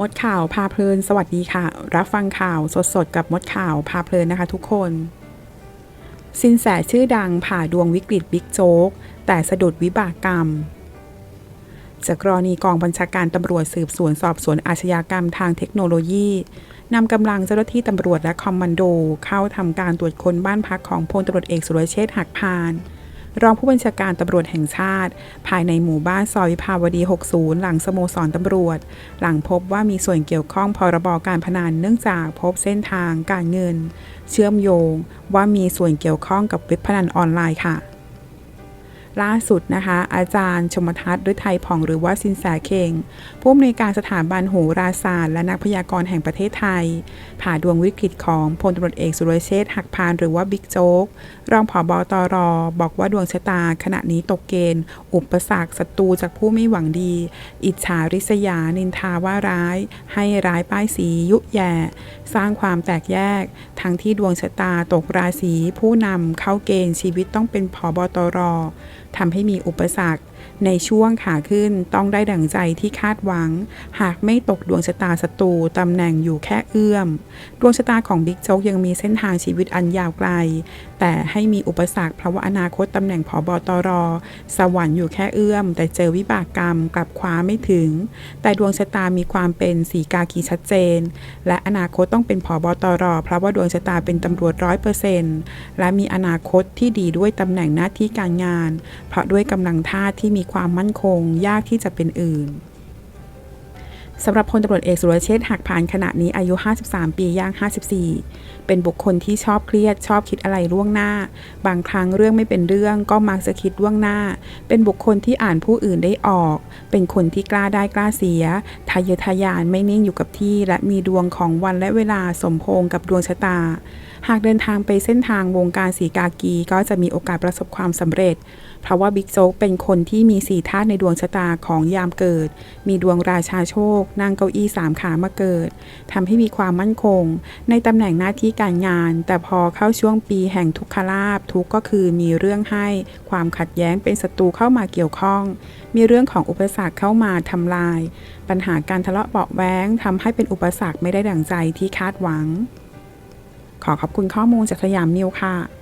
มดข่าวพาเพลินสวัสดีค่ะ รับฟังข่าวสดๆ กับมดข่าวพาเพลินนะคะทุกคน สินแสชื่อดังผ่าดวงวิกฤตบิ๊กโจ๊ก แต่สะดุดวิบากกรรม จากกรณีกองบัญชาการตำรวจสืบสวนสอบสวนอาชญากรรมทางเทคโนโลยีนำกำลังเจ้าหน้าที่ตำรวจและคอมมานโด เข้าทำการตรวจค้นบ้านพักของพลตำรวจเอกสุรเชษฐ์หักพาน รองผู้บัญชาการตำรวจแห่งชาติ ภายในหมู่บ้านซอยวิภาวดี 60 หลังสโมสรตำรวจ หลังพบว่ามีส่วนเกี่ยวข้องพรบการพนันเนื่องจากพบเส้นทางการเงิน เชื่อมโยงว่ามีส่วนเกี่ยวข้องกับเว็บพนันออนไลน์ค่ะ ล่าสุดนะคะ อาจารย์ชมทัศน์ฤทัยผ่องหรือว่าสินแสเคงผู้อำนวยการสถาบันโหราศาสตร์และนักพยากรณ์แห่งประเทศไทย ผ่าดวงวิกฤตของพลตำรวจเอกสุรเชษฐ์หักพานหรือว่าบิ๊กโจ๊กรองผอบอตรบอกว่าดวงชะตาขณะนี้ตกเกณฑ์ อุปสรรคศัตรูจากผู้ไม่หวังดี อิจฉาริษยานินทาว่าร้าย ให้ร้ายป้ายสียุแย่สร้างความแตกแยก ทั้งที่ดวงชะตาตกราศีผู้นำเข้าเกณฑ์ชีวิตต้องเป็นผอบอตร ทำให้มีอุปสรรค ในช่วงขาขึ้นต้องได้ดั่งใจที่คาดหวัง หากไม่ตกดวงชะตาศัตรูตำแหน่งอยู่แค่เอื้อม ดวงชะตาของบิ๊กโจ๊กยังมีเส้นทางชีวิตอันยาวไกล แต่ให้มีอุปสรรคเพราะว่าอนาคตตำแหน่งผอบอตร สวรรค์อยู่แค่เอื้อม แต่เจอวิบากกรรมกลับคว้าไม่ถึง แต่ดวงชะตามีความเป็นสีกากีชัดเจน และอนาคตต้องเป็นผอบอตร เพราะว่าดวงชะตาเป็นตำรวจร้อยเปอร์เซ็นต์และมีอนาคตที่ดีด้วยตำแหน่งหน้าที่การงาน เพราะด้วยกำลังท่าที่มีความมั่นคง ยากที่จะเป็นอื่นสำหรับพลตำรวจเอกสุรเชษฐ์หักพานขณะนี้อายุ 53 ปีย่าง 54 เป็นบุคคลที่ชอบเครียด ชอบคิดอะไรล่วงหน้า บางครั้งเรื่องไม่เป็นเรื่องก็มักจะคิดล่วงหน้า เป็นบุคคลที่อ่านผู้อื่นได้ออก เป็นคนที่กล้าได้กล้าเสีย ทะเยอทะยานไม่นิ่งอยู่กับที่ และมีดวงของวันและเวลาสมพงกับดวงชะตา หากเดินทางไปเส้นทางวงการสีกากีก็จะมีโอกาสประสบความสำเร็จ เพราะว่าบิ๊กโจ๊กเป็นคนที่มีสี่ธาตุในดวงชะตาของยามเกิด มีดวงราชาโชค นั่งเก้าอี้สามขามาเกิดทำให้มีความมั่นคง ในตำแหน่งหน้าที่การงาน แต่พอเข้าช่วงปีแห่งทุกขลาภทุกก็คือมีเรื่องให้ความขัดแย้งเป็นศัตรูเข้ามาเกี่ยวข้อง มีเรื่องของอุปสรรคเข้ามาทำลาย ปัญหาการทะเลาะเบาะแว้งทำให้เป็นอุปสรรคไม่ได้ดั่งใจที่คาดหวัง ขอขอบคุณข้อมูลจากสยามนิวค่ะ